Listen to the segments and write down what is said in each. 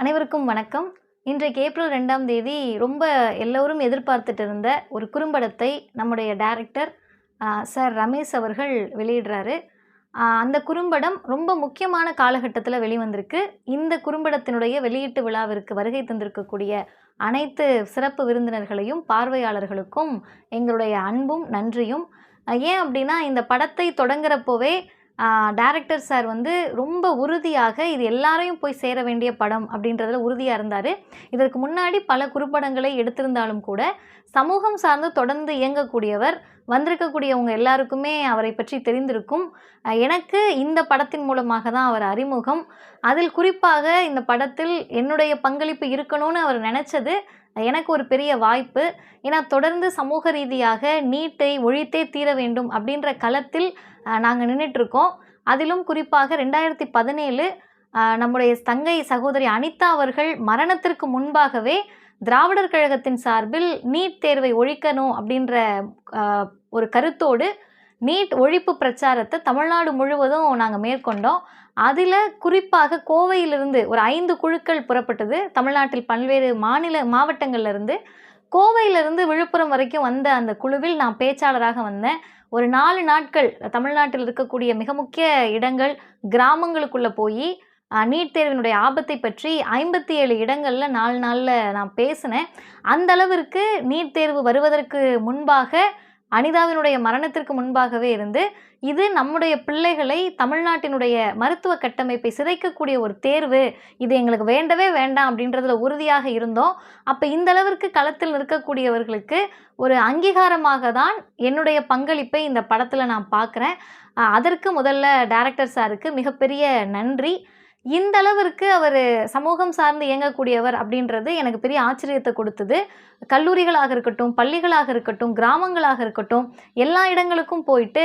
அனைவருக்கும் வணக்கம். இன்றைக்கு ஏப்ரல் ரெண்டாம் தேதி ரொம்ப எல்லோரும் எதிர்பார்த்துட்டு இருந்த ஒரு குறும்படத்தை நம்முடைய டைரக்டர் சார் ரமேஷ் அவர்கள் வெளியிடுறாரு. அந்த குறும்படம் ரொம்ப முக்கியமான காலகட்டத்தில் வெளிவந்திருக்கு. இந்த குறும்படத்தினுடைய வெளியீட்டு விழாவிற்கு வருகை தந்திருக்கக்கூடிய அனைத்து சிறப்பு விருந்தினர்களையும் பார்வையாளர்களுக்கும் எங்களுடைய அன்பும் நன்றியும். ஏன் அப்படின்னா இந்த படத்தை தொடங்குறப்போவே டேரக்டர் சார் வந்து ரொம்ப உறுதியாக இது எல்லாரையும் போய் சேர வேண்டிய படம் அப்படின்றதுல உறுதியாக இருந்தார். இதற்கு முன்னாடி பல குறுப்படங்களை எடுத்திருந்தாலும் கூட சமூகம் சார்ந்து தொடர்ந்து இயங்கக்கூடியவர் வந்திருக்கக்கூடியவங்க எல்லாருக்குமே அவரை பற்றி தெரிந்திருக்கும். எனக்கு இந்த படத்தின் மூலமாக தான் அவர் அறிமுகம். அதில் குறிப்பாக இந்த படத்தில் என்னுடைய பங்களிப்பு இருக்கணும்னு அவர் நினச்சது எனக்கு ஒரு பெரிய வாய்ப்பு. ஏன்னா தொடர்ந்து சமூக ரீதியாக நீட்டை ஒழித்தே தீர வேண்டும் அப்படின்ற களத்தில் நாங்கள் நின்றுட்டுருக்கோம் அதிலும் குறிப்பாக ரெண்டாயிரத்தி பதினேழு நம்முடைய தங்கை சகோதரி அனிதா அவர்கள் மரணத்திற்கு முன்பாகவே திராவிடர் கழகத்தின் சார்பில் நீட் தேர்வை ஒழிக்கணும் அப்படின்ற ஒரு கருத்தோடு நீட் ஒழிப்பு பிரச்சாரத்தை தமிழ்நாடு முழுவதும் நாங்கள் மேற்கொண்டோம். அதில் குறிப்பாக கோவையிலிருந்து ஒரு ஐந்து குழுக்கள் புறப்பட்டது. தமிழ்நாட்டில் பல்வேறு மாநில மாவட்டங்கள்ல இருந்து கோவையிலிருந்து விழுப்புரம் வரைக்கும் வந்த அந்த குழுவில் நான் பேச்சாளராக வந்தேன். ஒரு நாலு நாட்கள் தமிழ்நாட்டில் இருக்கக்கூடிய மிக முக்கிய இடங்கள் கிராமங்களுக்குள்ளே போய் நீட் தேர்வினுடைய ஆபத்தை பற்றி ஐம்பத்தி ஏழு இடங்களில் நாலு நாளில் நான் பேசினேன். அந்த அளவிற்கு நீட் தேர்வு வருவதற்கு முன்பாக அனிதாவினுடைய மரணத்திற்கு முன்பாகவே இருந்து இது நம்முடைய பிள்ளைகளை தமிழ்நாட்டினுடைய மருத்துவ கட்டமைப்பை சிதைக்கக்கூடிய ஒரு தேர்வு. இது எங்களுக்கு வேண்டவே வேண்டாம் அப்படின்றதுல உறுதியாக இருந்தோம். அப்போ இந்த அளவிற்கு களத்தில் நிற்கக்கூடியவர்களுக்கு ஒரு அங்கீகாரமாக தான் என்னுடைய பங்களிப்பை இந்த படத்தில் நான் பார்க்குறேன். அதற்கு முதல்ல டேரக்டர் சாருக்கு மிகப்பெரிய நன்றி. இந்த அளவிற்கு அவர் சமூகம் சார்ந்து இயங்கக்கூடியவர் அப்படின்றது எனக்கு பெரிய ஆச்சரியத்தை கொடுத்தது. கல்லூரிகளாக இருக்கட்டும் பள்ளிகளாக இருக்கட்டும் கிராமங்களாக இருக்கட்டும் எல்லா இடங்களுக்கும் போயிட்டு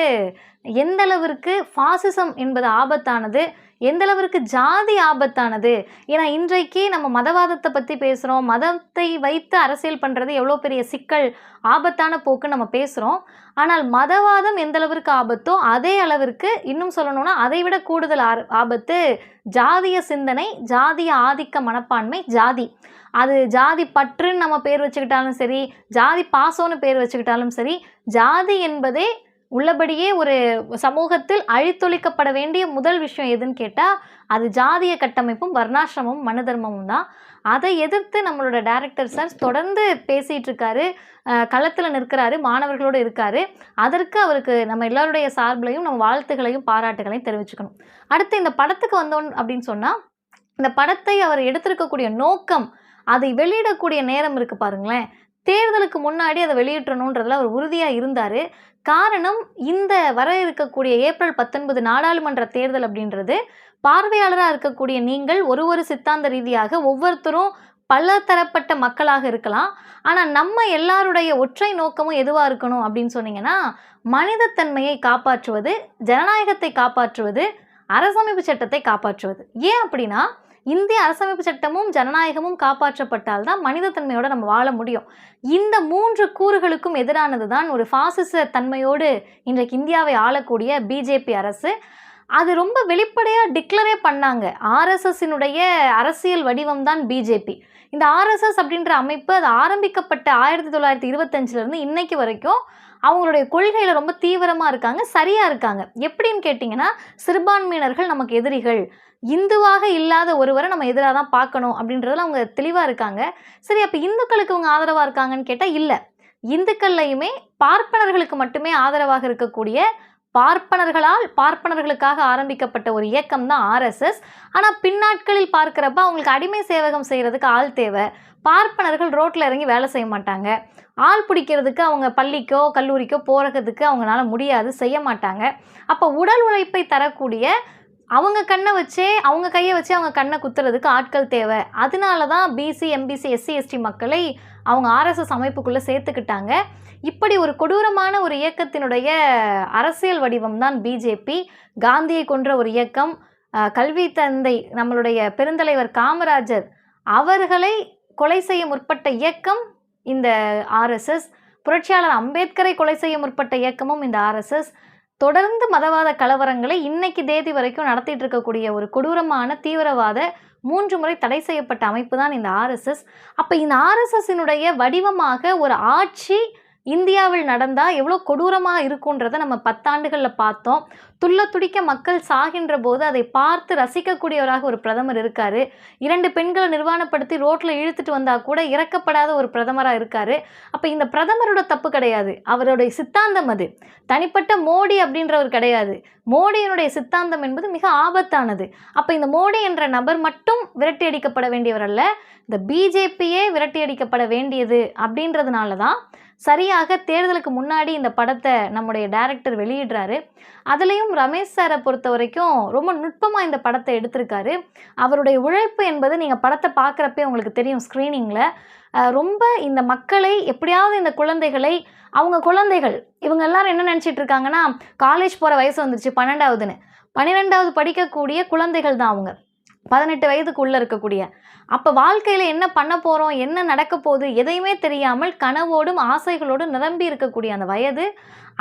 எந்த அளவிற்கு ஃபாசிசம் என்பது ஆபத்தானது எந்த அளவிற்கு ஜாதி ஆபத்தானது? ஏன்னா இன்றைக்கே நம்ம மதவாதத்தை பற்றி பேசுகிறோம் மதத்தை வைத்து அரசியல் பண்ணுறது எவ்வளோ பெரிய சிக்கல் ஆபத்தான போக்குன்னு நம்ம பேசுகிறோம் ஆனால் மதவாதம் எந்த அளவிற்கு ஆபத்தோ அதே அளவிற்கு இன்னும் சொல்லணும்னா அதை விட கூடுதல் ஆபத்து ஜாதிய சிந்தனை ஜாதிய ஆதிக்க மனப்பான்மை ஜாதி. அது ஜாதி பற்றுன்னு நம்ம பேர் வச்சுக்கிட்டாலும் சரி ஜாதி பாசம்னு பேர் வச்சுக்கிட்டாலும் சரி ஜாதி என்பதே உள்ளபடியே ஒரு சமூகத்தில் அழித்தொழிக்கப்பட வேண்டிய முதல் விஷயம் எதுன்னு கேட்டால் அது ஜாதிய கட்டமைப்பும் வர்ணாசிரமும் மனு தர்மமும் தான். அதை எதிர்த்து நம்மளோட டேரக்டர் சார் தொடர்ந்து பேசிகிட்டு இருக்காரு. களத்தில் நிற்கிறாரு மாணவர்களோடு இருக்காரு. அதற்கு அவருக்கு நம்ம எல்லாருடைய சார்பிலையும் நம்ம வாழ்த்துகளையும் பாராட்டுகளையும் தெரிவிச்சுக்கணும். அடுத்து இந்த படத்துக்கு வந்தோம் அப்படின்னு சொன்னால் இந்த படத்தை அவர் எடுத்திருக்கக்கூடிய நோக்கம் அதை வெளியிடக்கூடிய நேரம் இருக்குது பாருங்களேன். தேர்தலுக்கு முன்னாடி அதை வெளியிட்டணுன்றதுல அவர் உறுதியாக இருந்தார். காரணம் இந்த வர இருக்கக்கூடிய ஏப்ரல் பத்தொன்பது நாடாளுமன்ற தேர்தல் அப்படின்றது பார்வையாளராக இருக்கக்கூடிய நீங்கள் ஒரு ஒரு சித்தாந்த ரீதியாக ஒவ்வொருத்தரும் பல தரப்பட்ட மக்களாக இருக்கலாம். ஆனால் நம்ம எல்லாருடைய ஒற்றை நோக்கமும் எதுவாக இருக்கணும் அப்படின்னு சொன்னீங்கன்னா மனிதத்தன்மையை காப்பாற்றுவது ஜனநாயகத்தை காப்பாற்றுவது அரசமைப்பு சட்டத்தை காப்பாற்றுவது. ஏன் அப்படின்னா இந்திய அரசமைப்பு சட்டமும் ஜனநாயகமும் காப்பாற்றப்பட்டால் தான் மனிதத்தன்மையோட நம்ம வாழ முடியும். இந்த மூன்று கூறுகளுக்கும் எதிரானது தான் ஒரு பாசிச தன்மையோடு இன்றைக்கு இந்தியாவை ஆளக்கூடிய பிஜேபி அரசு. அது ரொம்ப வெளிப்படையாக டிக்ளரே பண்ணாங்க. ஆர்எஸ்எஸ்ஸினுடைய அரசியல் வடிவம் தான் பிஜேபி இந்த ஆர்எஸ்எஸ் அப்படின்ற அமைப்பு அது ஆரம்பிக்கப்பட்ட ஆயிரத்தி தொள்ளாயிரத்தி இருபத்தஞ்சிலேருந்து இன்னைக்கு வரைக்கும் அவங்களுடைய கொள்கையில் ரொம்ப தீவிரமாக இருக்காங்க சரியாக இருக்காங்க. எப்படின்னு கேட்டிங்கன்னா சிறுபான்மையினர்கள் நமக்கு எதிரிகள். இந்துவாக இல்லாத ஒருவரை நம்ம எதிராக தான் பார்க்கணும் அப்படின்றதுல அவங்க தெளிவாக இருக்காங்க. சரி அப்போ இந்துக்களுக்கு இவங்க ஆதரவாக இருக்காங்கன்னு கேட்டால் இல்லை. இந்துக்கள்லையுமே பார்ப்பனர்களுக்கு மட்டுமே ஆதரவாக இருக்கக்கூடிய பார்ப்பனர்களால் பார்ப்பனர்களுக்காக ஆரம்பிக்கப்பட்ட ஒரு இயக்கம் தான் ஆர்எஸ்எஸ் ஆனால் பின்னாட்களில் பார்க்குறப்ப அவங்களுக்கு அடிமை சேவகம் செய்கிறதுக்கு ஆள் தேவை. பார்ப்பனர்கள் ரோட்டில் இறங்கி வேலை செய்ய மாட்டாங்க. ஆள் பிடிக்கிறதுக்கு அவங்க பள்ளிக்கோ கல்லூரிக்கோ போகிறதுக்கு அவங்களால முடியாது செய்ய மாட்டாங்க. அப்போ உடல் உழைப்பை தரக்கூடிய அவங்க கண்ணை வச்சே அவங்க கையை வச்சே அவங்க கண்ணை குத்துறதுக்கு ஆட்கள் தேவை. அதனால தான் பிசி எம்பிசி எஸ்சி எஸ்டி மக்களை அவங்க ஆர்எஸ்எஸ் அமைப்புக்குள்ளே சேர்த்துக்கிட்டாங்க. இப்படி ஒரு கொடூரமான ஒரு இயக்கத்தினுடைய அரசியல் வடிவம் தான் பிஜேபி காந்தியை கொன்ற ஒரு இயக்கம் கல்வி தந்தை நம்மளுடைய பெருந்தலைவர் காமராஜர் அவர்களை கொலை செய்ய முற்பட்ட இயக்கம் இந்த ஆர்எஸ்எஸ் புரட்சியாளர் அம்பேத்கரை கொலை செய்ய முற்பட்ட இயக்கமும் இந்த ஆர்எஸ்எஸ். தொடர்ந்து மதவாத கலவரங்களை இன்னைக்கு தேதி வரைக்கும் நடத்திட்டு இருக்கக்கூடிய ஒரு கொடூரமான தீவிரவாத மூன்று முறை தடை செய்யப்பட்ட அமைப்பு தான் இந்த ஆர்எஸ்எஸ். அப்போ இந்த ஆர்எஸ்எஸ்ஸினுடைய வடிவமாக ஒரு ஆட்சி இந்தியாவில் நடந்தால் எவ்வளோ கொடூரமாக இருக்குன்றதை நம்ம பத்தாண்டுகளில் பார்த்தோம். துள்ள துடிக்க மக்கள் சாகின்ற போது அதை பார்த்து ரசிக்கக்கூடியவராக ஒரு பிரதமர் இருக்கார். இரண்டு பெண்களை நிர்வாணப்படுத்தி ரோட்டில் இழுத்துட்டு வந்தால் கூட இறக்கப்படாத ஒரு பிரதமராக இருக்கார். அப்போ இந்த பிரதமரோட தப்பு கிடையாது. அவருடைய சித்தாந்தம் அது. தனிப்பட்ட மோடி அப்படின்றவர் கிடையாது. மோடியினுடைய சித்தாந்தம் என்பது மிக ஆபத்தானது. அப்போ இந்த மோடி என்ற நபர் மட்டும் விரட்டி அடிக்கப்பட வேண்டியவர் அல்ல. இந்த பிஜேபியே விரட்டி அடிக்கப்பட வேண்டியது அப்படின்றதுனால தான் சரியாக தேர்தலுக்கு முன்னாடி இந்த படத்தை நம்முடைய டேரக்டர் வெளியிடுறாரு. அதுலேயும் ரமேஷ் சாரை பொறுத்த வரைக்கும் ரொம்ப நுட்பமாக இந்த படத்தை எடுத்திருக்காரு. அவருடைய உழைப்பு என்பது நீங்கள் படத்தை பார்க்குறப்பே உங்களுக்கு தெரியும் ஸ்க்ரீனிங்கில் ரொம்ப இந்த மக்களை எப்படியாவது இந்த குழந்தைகளை அவங்க குழந்தைகள் இவங்க எல்லாரும் என்ன நினச்சிட்டு இருக்காங்கன்னா காலேஜ் போகிற வயசு வந்துருச்சு பன்னெண்டாவதுன்னு. பன்னிரெண்டாவது படிக்கக்கூடிய குழந்தைகள் தான் அவங்க. பதினெட்டு வயதுக்குள்ளே இருக்கக்கூடிய. அப்போ வாழ்க்கையில் என்ன பண்ண போகிறோம் என்ன நடக்க போகுது எதையுமே தெரியாமல் கனவோடும் ஆசைகளோடும் நிரம்பி இருக்கக்கூடிய அந்த வயது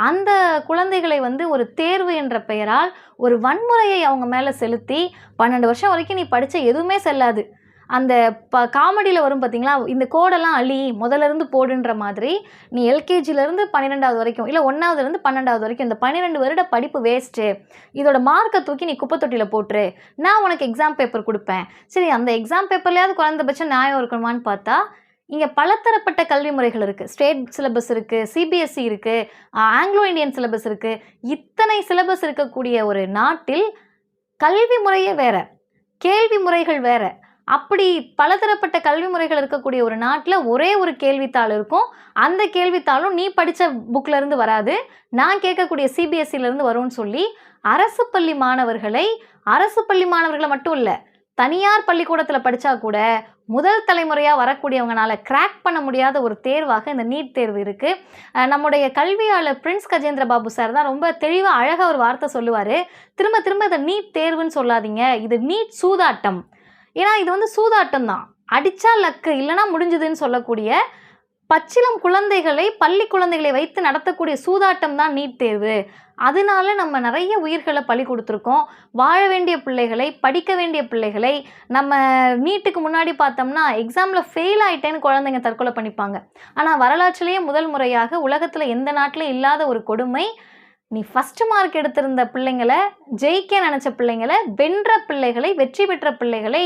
அந்த குழந்தைகளை வந்து ஒரு தேர்வு என்ற பெயரால் ஒரு வன்முறையை அவங்க மேலே செலுத்தி பன்னெண்டு வருஷம் வரைக்கும் நீ படித்த எதுவுமே செல்லாது. அந்த ப காமெடியில் வரும் பார்த்தீங்களா இந்த கோடெல்லாம் அழி முதல்ல இருந்து போடுன்ற மாதிரி நீ எல்கேஜிலேருந்து பன்னிரெண்டாவது வரைக்கும் இல்லை ஒன்றாவதுலேருந்து பன்னெண்டாவது வரைக்கும் இந்த பன்னிரெண்டு வருட படிப்பு வேஸ்ட்டு இதோட மார்க்கை தூக்கி நீ குப்பைத்தொட்டியில் போட்டுரு. நான் உனக்கு எக்ஸாம் பேப்பர் கொடுப்பேன். சரி அந்த எக்ஸாம் பேப்பர்லையாவது குறைந்தபட்சம் நியாயம் இருக்கணுமான்னு பார்த்தா இங்கே பலதரப்பட்ட கல்வி முறைகள் இருக்குது ஸ்டேட் சிலபஸ் இருக்குது சிபிஎஸ்சி இருக்குது ஆங்கிலோ இந்தியன் சிலபஸ் இருக்குது இத்தனை சிலபஸ் இருக்கக்கூடிய ஒரு நாட்டில் கல்வி முறையே வேறு. கேள்வி முறைகள் வேறு. அப்படி பலதரப்பட்ட கல்வி முறைகள் இருக்கக்கூடிய ஒரு நாட்டில் ஒரே ஒரு கேள்வித்தாள் இருக்கும். அந்த கேள்வித்தாளும் நீ படித்த புக்கிலேருந்து வராது. நான் கேட்கக்கூடிய சிபிஎஸ்சிலேருந்து வரும்னு சொல்லி அரசு பள்ளி மாணவர்களை அரசு பள்ளி மாணவர்களை மட்டும் இல்லை தனியார் பள்ளிக்கூடத்தில் படித்தா கூட முதல் தலைமுறையாக வரக்கூடியவங்களால கிராக் பண்ண முடியாத ஒரு தேர்வாக இந்த நீட் தேர்வு இருக்குது நம்முடைய கல்வியாளர் பிரின்ஸ் கஜேந்திர பாபு சார் தான் ரொம்ப தெளிவாக அழகாக ஒரு வார்த்தை சொல்லுவார். திரும்ப திரும்ப இதை நீட் தேர்வுன்னு சொல்லாதீங்க. இது நீட் சூதாட்டம். ஏன்னா இது வந்து சூதாட்டம் தான் அடித்தா லக்கு இல்லைனா முடிஞ்சுதுன்னு சொல்லக்கூடிய பச்சிலம் குழந்தைகளை பள்ளி குழந்தைகளை வைத்து நடத்தக்கூடிய சூதாட்டம் தான் நீட் தேர்வு. அதனால நம்ம நிறைய உயிர்களை பலி கொடுத்துருக்கோம். வாழ வேண்டிய பிள்ளைகளை படிக்க வேண்டிய பிள்ளைகளை நம்ம நீட்டுக்கு முன்னாடி பார்த்தோம்னா எக்ஸாமில் ஃபெயில் ஆயிட்டேன்னு குழந்தைங்க தற்கொலை பண்ணிப்பாங்க. ஆனால் வரலாற்றிலேயே முதல் முறையாக உலகத்தில் எந்த நாட்டிலும் இல்லாத ஒரு கொடுமை நீ ஃபஸ்ட்டு மார்க் எடுத்திருந்த பிள்ளைங்களை ஜெயிக்க நினச்ச பிள்ளைங்களை வென்ற பிள்ளைகளை வெற்றி பெற்ற பிள்ளைகளை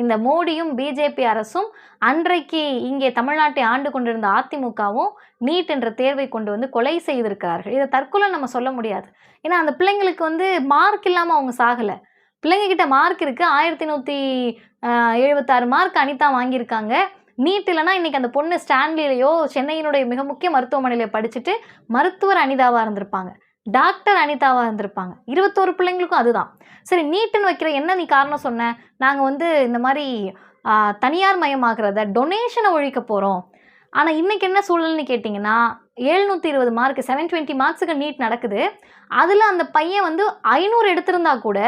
இந்த மோடியும் பிஜேபி அரசும் அன்றைக்கு இங்கே தமிழ்நாட்டை ஆண்டு கொண்டிருந்த அதிமுகவும் நீட் என்ற தேர்வை கொண்டு வந்து கொலை செய்திருக்கிறார்கள். இதை தற்கொலை நம்ம சொல்ல முடியாது. ஏன்னா அந்த பிள்ளைங்களுக்கு வந்து மார்க் இல்லாமல் அவங்க சாகலை. பிள்ளைங்கக்கிட்ட மார்க் இருக்குது ஆயிரத்தி நூற்றி எழுபத்தாறு மார்க் அனிதா வாங்கியிருக்காங்க. நீட் இல்லைனா இன்றைக்கி அந்த பொண்ணு ஸ்டான்லிலேயோ சென்னையினுடைய மிக முக்கிய மருத்துவமனையில் படிச்சுட்டு மருத்துவர் அனிதாவாக இருந்திருப்பாங்க. டாக்டர் அனிதாவாக இருந்திருப்பாங்க. இருபத்தோரு பிள்ளைங்களுக்கும் அதுதான். சரி நீட்டுன்னு வைக்கிற என்ன நீ காரணம் சொன்ன? நாங்கள் வந்து இந்த மாதிரி தனியார் மயமாகிறத டொனேஷனை ஒழிக்க போகிறோம் ஆனால் இன்றைக்கி என்ன சூழல்னு கேட்டிங்கன்னா எழுநூற்றி இருபது மார்க் செவன் டுவெண்ட்டி மார்க்ஸுக்கு நீட் நடக்குது. அதில் அந்த பையன் வந்து ஐநூறு எடுத்திருந்தா கூட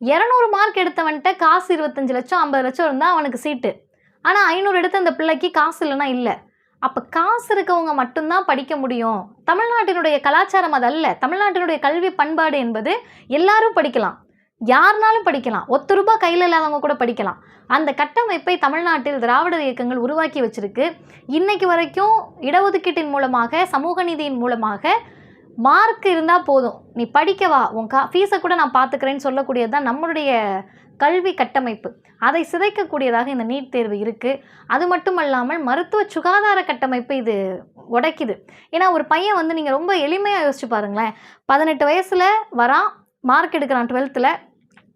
இரநூறு மார்க் எடுத்தவன்ட்ட காசு இருபத்தஞ்சு லட்சம் ஐம்பது லட்சம் இருந்தால் அவனுக்கு சீட்டு. ஆனால் ஐநூறு எடுத்த அந்த பிள்ளைக்கு காசு இல்லைன்னா இல்லை. அப்போ காசு இருக்கவங்க மட்டும்தான் படிக்க முடியும். தமிழ்நாட்டினுடைய கலாச்சாரம் அது அல்ல தமிழ்நாட்டினுடைய கல்வி பண்பாடு என்பது எல்லாரும் படிக்கலாம். யாருனாலும் படிக்கலாம். ஒத்து ரூபாய் கையில் இல்லாதவங்க கூட படிக்கலாம். அந்த கட்டமைப்பை தமிழ்நாட்டில் திராவிடர் இயக்கங்கள் உருவாக்கி வச்சிருக்கு. இன்னைக்கு வரைக்கும் இடஒதுக்கீட்டின் மூலமாக சமூக நீதியின் மூலமாக மார்க் இருந்தால் போதும். நீ படிக்கவா உன் கா ஃபீஸை கூட நான் பார்த்துக்கிறேன்னு சொல்லக்கூடியது தான் நம்மளுடைய கல்வி கட்டமைப்பு. அதை சிதைக்கக்கூடியதாக இந்த நீட் தேர்வு இருக்குது அது மட்டும் அல்லாமல் மருத்துவ சுகாதார கட்டமைப்பு இது உடைக்குது. ஏன்னா ஒரு பையன் வந்து நீங்கள் ரொம்ப எளிமையாக யோசிச்சு பாருங்களேன். பதினெட்டு வயசில் வரான் மார்க் எடுக்கிறான் டுவெல்த்தில்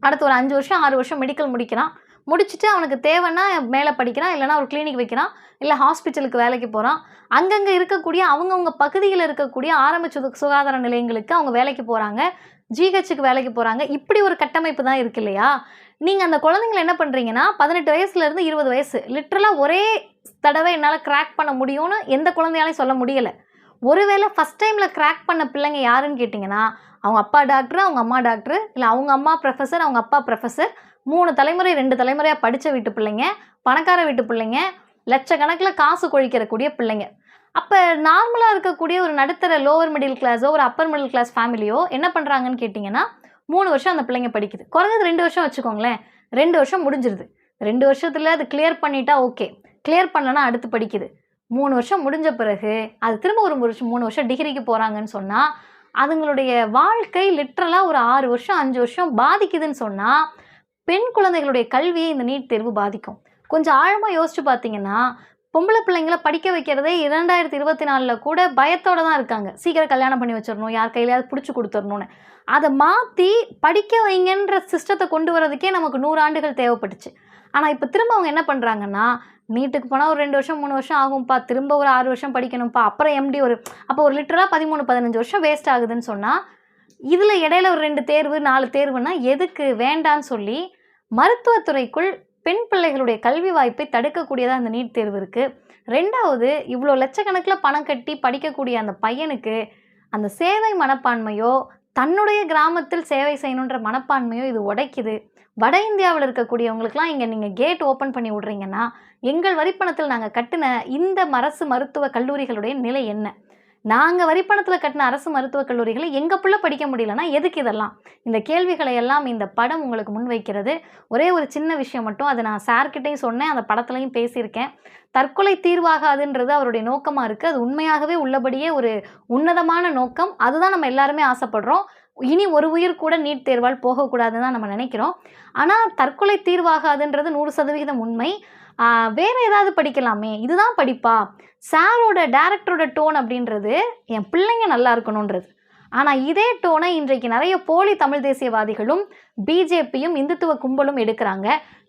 அடுத்து ஒரு அஞ்சு வருஷம் ஆறு வருஷம் மெடிக்கல் முடிக்கிறான். முடிச்சுட்டு அவனுக்கு தேவைன்னா மேலே படிக்கிறான் இல்லைனா ஒரு கிளினிக் வைக்கிறான் இல்லை ஹாஸ்பிட்டலுக்கு வேலைக்கு போகிறான். அங்கங்கே இருக்கக்கூடிய அவங்கவுங்க பகுதியில் இருக்கக்கூடிய ஆரம்ப சு சுகாதார நிலையங்களுக்கு அவங்க வேலைக்கு போகிறாங்க. ஜிஹெச்சுக்கு வேலைக்கு போகிறாங்க. இப்படி ஒரு கட்டமைப்பு தான் இருக்கு இல்லையா? நீங்கள் அந்த குழந்தைங்களை என்ன பண்ணுறீங்கன்னா பதினெட்டு வயசுலேருந்து இருபது வயசு லிட்ரலாக ஒரே தடவை என்னால் கிராக் பண்ண முடியும்னு எந்த குழந்தையாலையும் சொல்ல முடியலை. ஒருவேளை ஃபஸ்ட் டைமில் கிராக் பண்ண பிள்ளைங்க யாருன்னு கேட்டிங்கன்னா அவங்க அப்பா டாக்டர் அவங்க அம்மா டாக்டர் இல்லை அவங்க அம்மா ப்ரொஃபஸர் அவங்க அப்பா ப்ரொஃபஸர் மூணு தலைமுறை ரெண்டு தலைமுறையாக படித்த வீட்டு பிள்ளைங்க பணக்கார வீட்டு பிள்ளைங்க லட்சக்கணக்கில் காசு கொழிக்கிறக்கூடிய பிள்ளைங்க. அப்போ நார்மலாக இருக்கக்கூடிய ஒரு நடுத்தர லோவர் மிடில் கிளாஸோ ஒரு அப்பர் மிடில் கிளாஸ் ஃபேமிலியோ என்ன பண்ணுறாங்கன்னு கேட்டிங்கன்னா மூணு வருஷம் அந்த பிள்ளைங்க படிக்குது. குறைஞ்சது ரெண்டு வருஷம் வச்சுக்கோங்களேன். ரெண்டு வருஷம் முடிஞ்சிருது. ரெண்டு வருஷத்தில் அது கிளியர் பண்ணிட்டா ஓகே கிளியர் பண்ணலன்னா அடுத்து படிக்குது. மூணு வருஷம் முடிஞ்ச பிறகு அது திரும்ப ஒரு வருஷம் மூணு வருஷம் டிகிரிக்கு போகிறாங்கன்னு சொன்னால் அதுங்களுடைய வாழ்க்கை லிட்ரலாக ஒரு ஆறு வருஷம் அஞ்சு வருஷம் பாதிக்குதுன்னு சொன்னால் பெண் குழந்தைகளுடைய கல்வியை இந்த நீட் தேர்வு பாதிக்கும். கொஞ்சம் ஆழமாக யோசிச்சு பார்த்தீங்கன்னா பொம்பளை பிள்ளைங்கள படிக்க வைக்கிறதே இரண்டாயிரத்தி இருபத்தி நாலில் கூட பயத்தோடு தான் இருக்காங்க. சீக்கிரம் கல்யாணம் பண்ணி வச்சிடணும் யார் கையிலையாவது பிடிச்சி கொடுத்துடணும்னு. அதை மாற்றி படிக்க வைங்கன்ற சிஸ்டத்தை கொண்டு வரதுக்கே நமக்கு நூறு ஆண்டுகள் தேவைப்பட்டுச்சு. ஆனால் இப்போ திரும்ப அவங்க என்ன பண்ணுறாங்கன்னா நீட்டுக்கு போனால் ஒரு ரெண்டு வருஷம் மூணு வருஷம் ஆகும்ப்பா திரும்ப ஒரு ஆறு வருஷம் படிக்கணும்ப்பா அப்புறம் எம்டி ஒரு அப்போ ஒரு லிட்டராக பதிமூணு பதினஞ்சு வருஷம் வேஸ்ட் ஆகுதுன்னு சொன்னால் இதில் இடையில ஒரு ரெண்டு தேர்வு நாலு தேர்வுனா எதுக்கு வேண்டான்னு சொல்லி மருத்துவத்துறைக்குள் பெண் பிள்ளைகளுடைய கல்வி வாய்ப்பை தடுக்கக்கூடியதாக அந்த நீட் தேர்வு இருக்குது ரெண்டாவது இவ்வளோ லட்சக்கணக்கில் பணம் கட்டி படிக்கக்கூடிய அந்த பையனுக்கு அந்த சேவை மனப்பான்மையோ தன்னுடைய கிராமத்தில் சேவை செய்யணுன்ற மனப்பான்மையோ இது உடைக்குது. வட இந்தியாவில் இருக்கக்கூடியவங்களுக்குலாம் இங்கே நீங்கள் கேட் ஓப்பன் பண்ணி விட்றீங்கன்னா எங்கள் வரிப்பணத்தில் நாங்கள் கட்டின இந்த அரசு மருத்துவ கல்லூரிகளுடைய நிலை என்ன? நாங்கள் வரிப்பணத்தில் கட்டின அரசு மருத்துவக் கல்லூரிகளை எங்கள் பிள்ளை படிக்க முடியலன்னா எதுக்கு இதெல்லாம்? இந்த கேள்விகளை எல்லாம் இந்த படம் உங்களுக்கு முன்வைக்கிறது ஒரே ஒரு சின்ன விஷயம் மட்டும் அதை நான் சார்கிட்டையும் சொன்னேன் அந்த படத்துலையும் பேசியிருக்கேன். தற்கொலை தீர்வாகாதுன்றது அவருடைய நோக்கமாக இருக்குது அது உண்மையாகவே உள்ளபடியே ஒரு உன்னதமான நோக்கம். அதுதான் நம்ம எல்லாருமே ஆசைப்படுறோம். இனி ஒரு உயிர் கூட நீட் தேர்வால் போகக்கூடாதுன்னு தான் நம்ம நினைக்கிறோம். ஆனால் தற்கொலை தீர்வாகாதுன்றது நூறு சதவிகிதம் உண்மை. வேற ஏதாவது படிக்கலாமே? இதுதான் படிப்பா? சாரோட டேரக்டரோட டோன் அப்படின்றது என் பிள்ளைங்க நல்லா இருக்கணுன்றது ஆனால் இதே டோனை இன்றைக்கு நிறைய போலி தமிழ் தேசியவாதிகளும் பிஜேபியும் இந்துத்துவ கும்பலும் எடுக்கிறாங்க.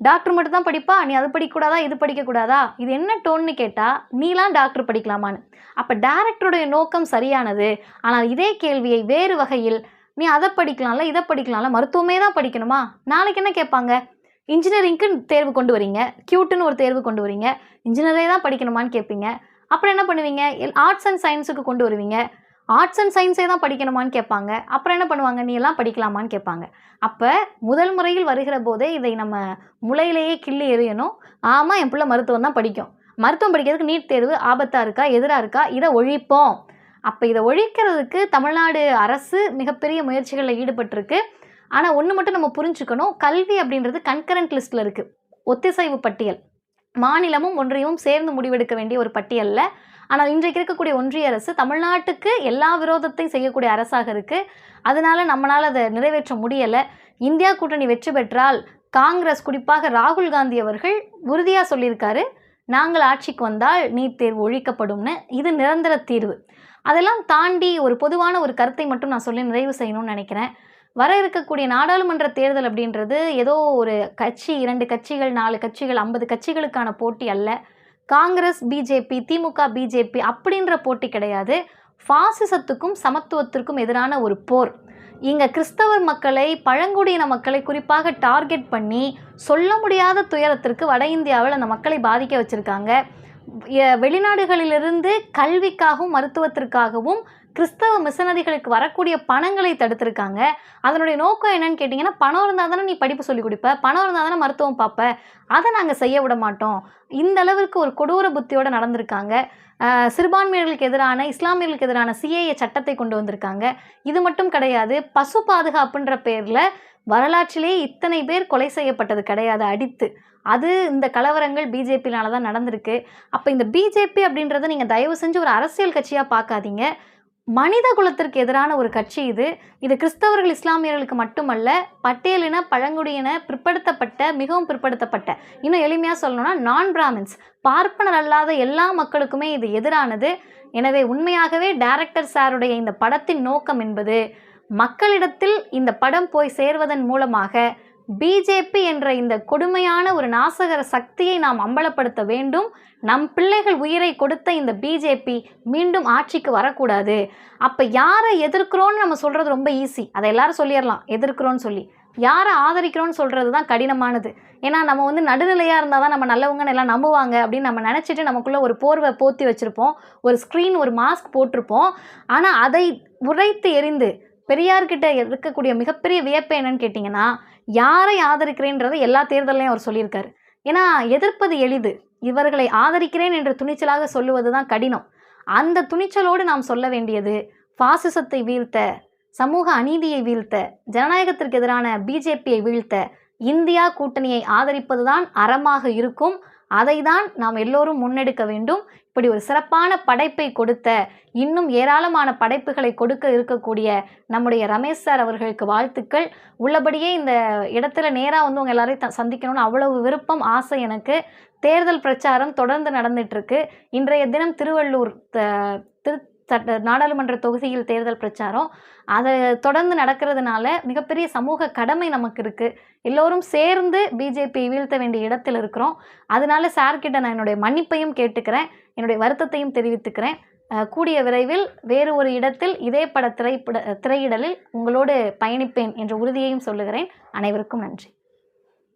டாக்டர் மட்டும் தான் படிப்பா? நீ அது படிக்கக்கூடாதா? இது படிக்கக்கூடாதா? இது என்ன டோன்னு கேட்டால் நீலாம் டாக்டர் படிக்கலாமான்னு. அப்போ டேரக்டருடைய நோக்கம் சரியானது. ஆனால் இதே கேள்வியை வேறு வகையில் நீ அதை படிக்கலாம்ல இதை படிக்கலாம்ல மருத்துவமே தான் படிக்கணுமா? நாளைக்கு என்ன கேட்பாங்க? இன்ஜினியரிங்க்கு தேர்வு கொண்டு வரீங்க. கியூட்டுன்னு ஒரு தேர்வு கொண்டு வரீங்க. இன்ஜினியரே தான் படிக்கணுமான்னு கேட்பீங்க அப்புறம் என்ன பண்ணுவீங்க? ஆர்ட்ஸ் அண்ட் சயின்ஸுக்கு கொண்டு வருவீங்க. ஆர்ட்ஸ் அண்ட் சயின்ஸே தான் படிக்கணுமான்னு கேட்பாங்க அப்புறம் என்ன பண்ணுவாங்க? நீ எல்லாம் படிக்கலாமான்னு கேட்பாங்க அப்போ முதல் முறையில் வருகிற போதே இதை நம்ம முளையிலேயே கிள்ளி எறியணும். ஆமாம் என் பிள்ளை மருத்துவம் தான் படிக்கும். மருத்துவம் படிக்கிறதுக்கு நீட் தேர்வு ஆபத்தாக இருக்கா? எதிராக இருக்கா? இதை ஒழிப்போம். அப்போ இதை ஒழிக்கிறதுக்கு தமிழ்நாடு அரசு மிகப்பெரிய முயற்சிகளில் ஈடுபட்டிருக்கு. ஆனால் ஒன்று மட்டும் நம்ம புரிஞ்சுக்கணும். கல்வி அப்படின்றது கன்கரண்ட் லிஸ்ட்டில் இருக்குது ஒத்திசைவு பட்டியல். மாநிலமும் ஒன்றியமும் சேர்ந்து முடிவெடுக்க வேண்டிய ஒரு பட்டியலில் ஆனால் இன்றைக்கு இருக்கக்கூடிய ஒன்றிய அரசு தமிழ்நாட்டுக்கு எல்லா விரோதத்தையும் செய்யக்கூடிய அரசாக இருக்குது அதனால் நம்மளால் அதை நிறைவேற்ற முடியலை. இந்தியா கூட்டணி வெற்றி பெற்றால் காங்கிரஸ் குறிப்பாக ராகுல் காந்தி அவர்கள் உறுதியாக சொல்லியிருக்காரு நாங்கள் ஆட்சிக்கு வந்தால் நீட் தேர்வு ஒழிக்கப்படும்னு. இது நிரந்தர தீர்வு. அதெல்லாம் தாண்டி ஒரு பொதுவான ஒரு கருத்தை மட்டும் நான் சொல்லி நிறைவு செய்யணும்னு நினைக்கிறேன். வர இருக்கக்கூடிய நாடாளுமன்ற தேர்தல் அப்படின்றது ஏதோ ஒரு கட்சி இரண்டு கட்சிகள் நாலு கட்சிகள் ஐம்பது கட்சிகளுக்கான போட்டி அல்ல. காங்கிரஸ் பிஜேபி திமுக பிஜேபி அப்படின்ற போட்டி கிடையாது. ஃபாசிசத்துக்கும் சமத்துவத்திற்கும் எதிரான ஒரு போர். இங்கே கிறிஸ்தவர் மக்களை பழங்குடியின மக்களை குறிப்பாக டார்கெட் பண்ணி சொல்ல முடியாத துயரத்திற்கு வட இந்தியாவில் அந்த மக்களை பாதிக்க வச்சுருக்காங்க. வெளிநாடுகளிலிருந்து கல்விக்காகவும் மருத்துவத்திற்காகவும் கிறிஸ்தவ மிஷனரிகளுக்கு வரக்கூடிய பணங்களை தடுத்திருக்காங்க. அதனுடைய நோக்கம் என்னன்னு கேட்டிங்கன்னா பணம் இருந்தால் தானே நீ படிப்பு சொல்லி கொடுப்ப பணம் இருந்தால் தானே மருத்துவம் பார்ப்ப அதை நாங்கள் செய்ய விட மாட்டோம். இந்த அளவிற்கு ஒரு கொடூர புத்தியோடு நடந்திருக்காங்க. சிறுபான்மையினர்களுக்கு எதிரான இஸ்லாமியர்களுக்கு எதிரான சிஏஏ சட்டத்தை கொண்டு வந்திருக்காங்க. இது மட்டும் கிடையாது பசு பாதுகாப்புன்ற பேரில் வரலாற்றிலேயே இத்தனை பேர் கொலை செய்யப்பட்டது கிடையாது அடித்து. அது இந்த கலவரங்கள் பிஜேபினால தான் நடந்திருக்கு. அப்போ இந்த பிஜேபி அப்படின்றத நீங்கள் தயவு செஞ்சு ஒரு அரசியல் கட்சியாக பார்க்காதீங்க. மனித குலத்திற்கு எதிரான ஒரு கட்சி இது. இது கிறிஸ்தவர்கள் இஸ்லாமியர்களுக்கு மட்டுமல்ல பட்டியலின பழங்குடியின பிற்படுத்தப்பட்ட மிகவும் பிற்படுத்தப்பட்ட இன்னும் எளிமையாக சொல்லணும்னா நான் பிராமின்ஸ் பார்ப்பனர் அல்லாத எல்லா மக்களுக்குமே இது எதிரானது. எனவே உண்மையாகவே டைரக்டர் சாருடைய இந்த படத்தின் நோக்கம் என்பது மக்களிடத்தில் இந்த படம் போய் சேர்வதன் மூலமாக பிஜேபி என்ற இந்த கொடுமையான ஒரு நாசகர சக்தியை நாம் அம்பலப்படுத்த வேண்டும். நம் பிள்ளைகள் உயிரை கொடுத்த இந்த பிஜேபி மீண்டும் ஆட்சிக்கு வரக்கூடாது. அப்போ யாரை எதிர்க்கிறோன்னு நம்ம சொல்கிறது ரொம்ப ஈஸி அதை எல்லாரும் சொல்லிடலாம். எதிர்க்கிறோன்னு சொல்லி. யாரை ஆதரிக்கிறோன்னு சொல்கிறது தான் கடினமானது. ஏன்னா நம்ம வந்து நடுநிலையாக இருந்தால் தான் நம்ம நல்லவங்கன்னு எல்லாம் நம்புவாங்க அப்படின்னு நம்ம நினச்சிட்டு நமக்குள்ளே ஒரு போர்வை போத்தி வச்சுருப்போம். ஒரு ஸ்க்ரீன் ஒரு மாஸ்க் போட்டிருப்போம். ஆனால் அதை உரைத்து எரிந்து பெரியார்கிட்ட இருக்கக்கூடிய மிகப்பெரிய வியப்பு என்னன்னு கேட்டிங்கன்னா யாரை ஆதரிக்கிறேன்றதை எல்லா தேர்தலையும் அவர் சொல்லியிருக்காரு. ஏன்னா எதிர்ப்பது எளிது. இவர்களை ஆதரிக்கிறேன் என்று துணிச்சலாக சொல்லுவது தான் கடினம். அந்த துணிச்சலோடு நாம் சொல்ல வேண்டியது பாசிசத்தை வீழ்த்த சமூக அநீதியை வீழ்த்த ஜனநாயகத்திற்கு எதிரான பிஜேபியை வீழ்த்த இந்தியா கூட்டணியை ஆதரிப்பதுதான் அறமாக இருக்கும் அதை தான் நாம் எல்லோரும் முன்னெடுக்க வேண்டும். இப்படி ஒரு சிறப்பான படைப்பை கொடுத்த இன்னும் ஏராளமான படைப்புகளை கொடுக்க இருக்கக்கூடிய நம்முடைய ரமேஷ் சார் அவர்களுக்கு வாழ்த்துக்கள். உள்ளபடியே இந்த இடத்துல நேராக வந்து உங்கள் எல்லாரையும் சந்திக்கணும்னு அவ்வளவு விருப்பம் ஆசை எனக்கு. தேர்தல் பிரச்சாரம் தொடர்ந்து நடந்துட்டு இருக்கு இன்றைய தினம் திருவள்ளூர் த- திரு சட்ட நாடாளுமன்ற தொகுதியில் தேர்தல் பிரச்சாரம். அதை தொடர்ந்து நடக்கிறதுனால மிகப்பெரிய சமூக கடமை நமக்கு இருக்குது எல்லோரும் சேர்ந்து பிஜேபி வீழ்த்த வேண்டிய இடத்தில் இருக்கிறோம். அதனால சார்கிட்ட நான் என்னுடைய மன்னிப்பையும் கேட்டுக்கிறேன். என்னுடைய வருத்தத்தையும் தெரிவித்துக்கிறேன். கூடிய விரைவில் வேறு ஒரு இடத்தில் இதே பட திரைப்பட திரையிடலில் உங்களோடு பயணிப்பேன் என்ற உறுதியையும் சொல்லுகிறேன். அனைவருக்கும் நன்றி.